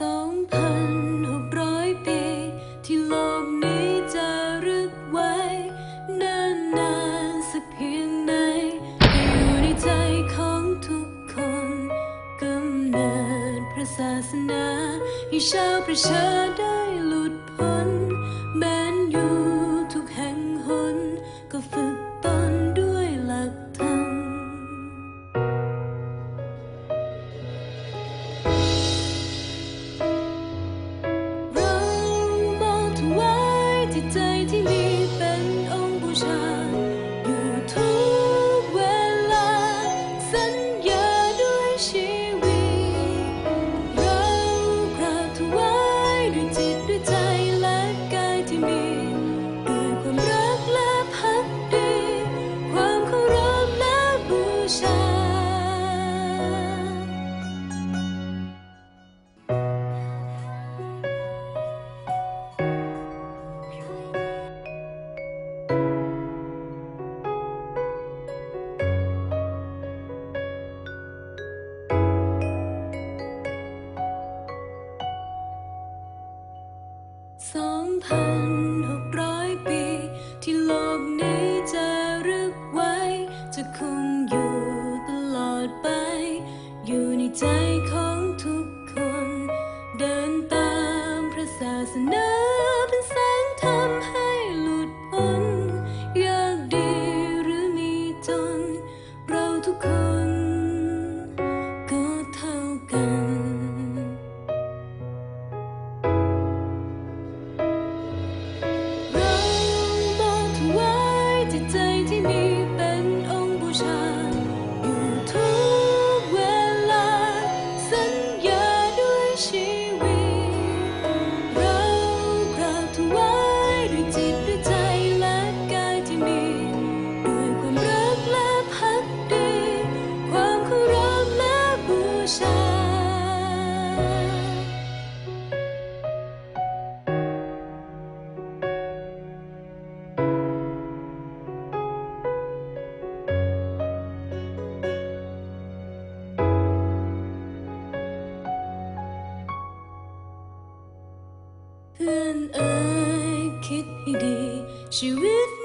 สองพันหกร้อยปี ที่โลกนี้จะรึกไว้นานนานสักเพียงไหนอยู่ในใจของทุกคนกำเนิดพระศาสนาให้ชาวประชาได้หลุดพ้นแม้นอยู่ทุกแห่งหนก็ฝึก 2,600 ปี ที่โลกนี้จะรึกไว้ จะคงอยู่ตลอดไป อยู่ในใจของทุกคน เดินตามพระศาสนา even I could be the she with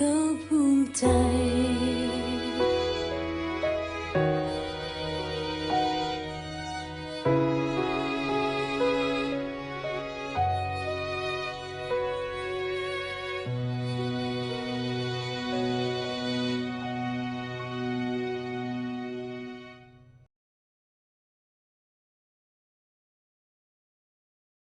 ก็ภูมิใจ